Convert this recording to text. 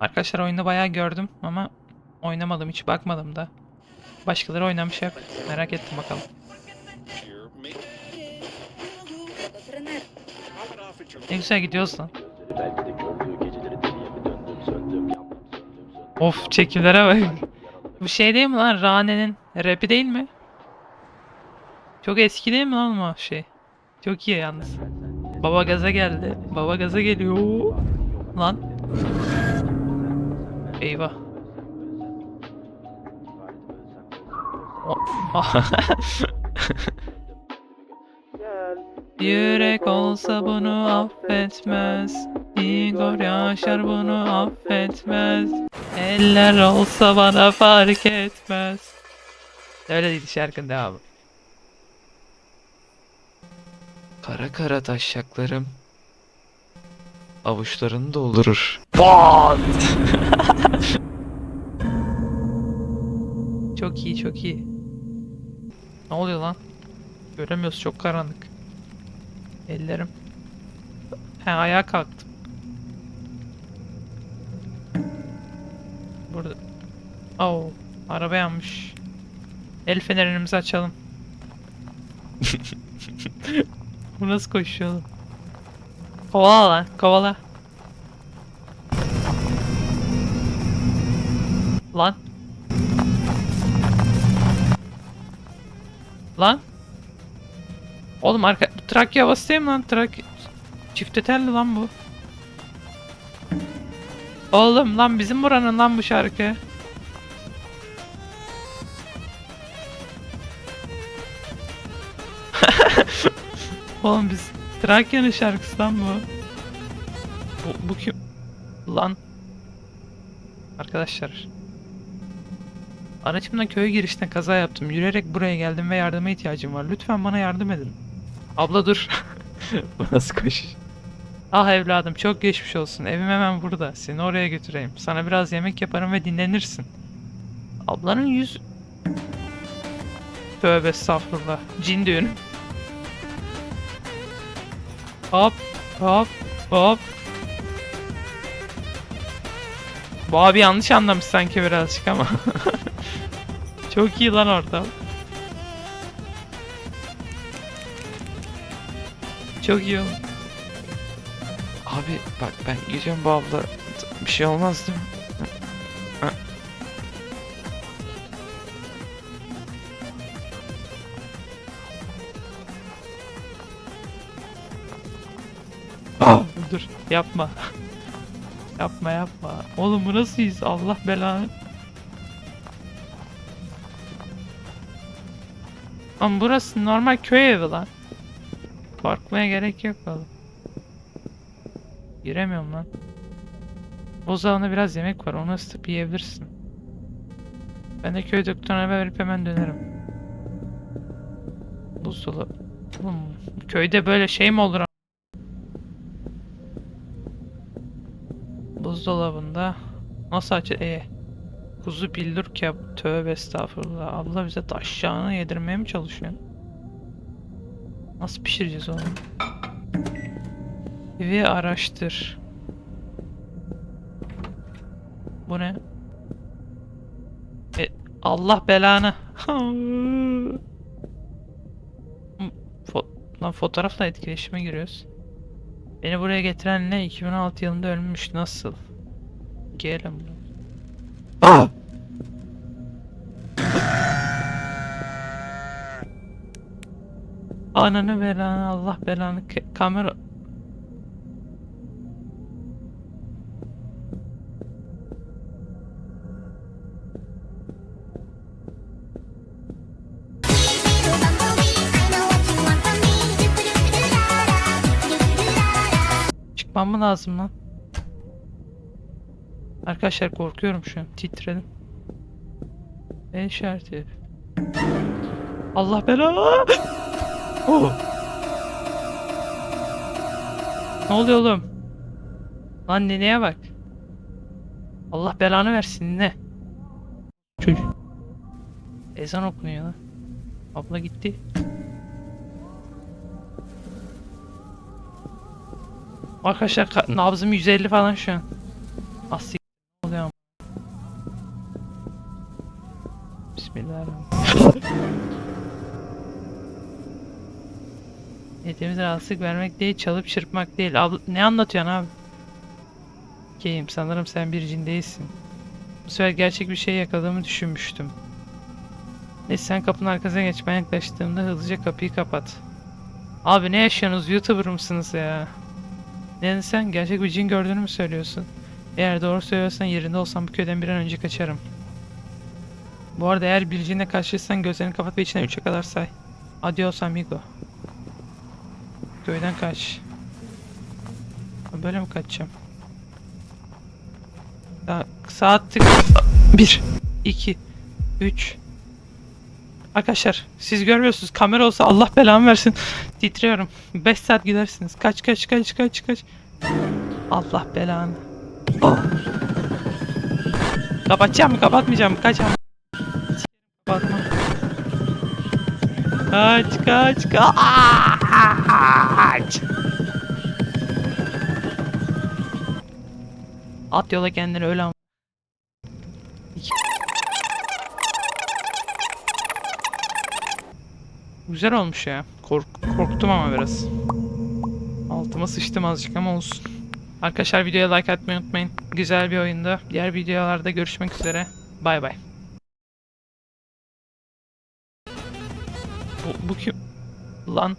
Arkadaşlar oyunda bayağı gördüm ama oynamadım hiç bakmadım da. Başkaları oynamış hep. Merak ettim bakalım. Ne güzel gidiyoruz lan. Of çekimlere bak. Bu şey değil mi lan Rane'nin rapi değil mi? Çok eski değil mi lan o şey? Çok iyi yalnız. Baba gaza geldi. Baba gaza geliyor. Lan. Eyvah. Yürek olsa bunu affetmez. Igor Yaşar bunu affetmez. Eller olsa bana fark etmez. Öyle değil şarkının devamı. Kara kara taşaklarım avuçlarını doldurur. Pat! çok iyi çok iyi. Ne oluyor lan? Göremiyoruz çok karanlık. Ellerim. He ayağa kalktım. Burada. Oo, araba yanmış. El fenerimizi açalım. Bu nasıl koşuyor? Kovala lan, kovala. Lan. Lan. Oğlum arka Trakya havası değil lan? Trak çifte telli lan bu. Oğlum lan bizim buranın lan bu şarkı. Oğlum biz Trakya'nın şarkısı lan bu. Bu, bu kim? Lan. Arkadaşlar. Aracımla köy girişine kaza yaptım. Yürüyerek buraya geldim ve yardıma ihtiyacım var. Lütfen bana yardım edin. Abla dur. bu nasıl koşuş? Ah evladım çok geçmiş olsun. Evim hemen burada. Seni oraya götüreyim. Sana biraz yemek yaparım ve dinlenirsin. Ablanın yüz... Tövbe estağfurullah. Cin düğün. Hop hop hop. Bu abi yanlış anlamış sanki birazcık ama. Çok iyi lan ortam. Çok iyi oğlum. Abi bak ben gidiyorum bu abla. Bir şey olmaz değil mi? Ah. Dur yapma. yapma yapma. Oğlum bu nasıl his? Allah belanı. Ama burası normal köy evi lan. Korkmaya gerek yok oğlum. Giremiyorum lan. Buzdolabında biraz yemek var. Onu ısıtıp yiyebilirsin. Ben de köy doktoruna verip hemen dönerim. Buzdolabı. Oğlum, köyde böyle şey mi olur? Buzdolabında nasıl aç? E. Kuzu bildir kebap. Tövbe estağfurullah. Abla bize taşşağını yedirmeye mi çalışıyor? Nasıl pişireceğiz onu? Evi araştır. Bu ne? E, Allah belanı. Fo Lan fotoğrafla etkileşime giriyoruz. Beni buraya getiren ne? 2016 yılında ölmüş. Nasıl? Gelin. Ah! Ananı belanı Allah belanı Ke- kamera çıkmam mı lazım lan? Arkadaşlar korkuyorum şu an titredim. E işareti. Allah belanı. Oh. Ne oluyor oğlum? Lan neneye bak. Allah belanı versin ne? Çocuk. Ezan okunuyor lan. Abla gitti. Arkadaşlar ka- nabzım 150 falan şu an. Asik. Bismillahirrahmanirrahim. Niyetimiz rahatsızlık vermek değil, çalıp çırpmak değil. Abla, ne anlatıyorsun abi? Okeyim, sanırım sen bir cin değilsin. Bu sefer gerçek bir şey yakaladığımı düşünmüştüm. Neyse sen kapının arkasına geç. Ben yaklaştığımda hızlıca kapıyı kapat. Abi ne yaşıyorsunuz? YouTuber mısınız ya? Ne sen? Gerçek bir cin gördüğünü mü söylüyorsun? Eğer doğru söylüyorsan yerinde olsam bu köyden bir an önce kaçarım. Bu arada eğer bir cinle karşılaşırsan gözlerini kapat ve içine 3'e kadar say. Adios amigo. Köyden kaç. Böyle mi kaçacağım? Sa saat tık... 1, 2, 3. Arkadaşlar siz görmüyorsunuz. Kamera olsa Allah belamı versin. Titriyorum. 5 saat gidersiniz. Kaç kaç kaç kaç kaç. Allah belanı. Kapatacağım mı kapatmayacağım mı? Kaç Kaç kaç kaç. At yola kendini öyle ama. Güzel olmuş ya. Kork korktum ama biraz. Altıma sıçtım azıcık ama olsun. Arkadaşlar videoya like atmayı unutmayın. Güzel bir oyunda. Diğer videolarda görüşmek üzere. Bay bay. Bu, bu kim? Lan.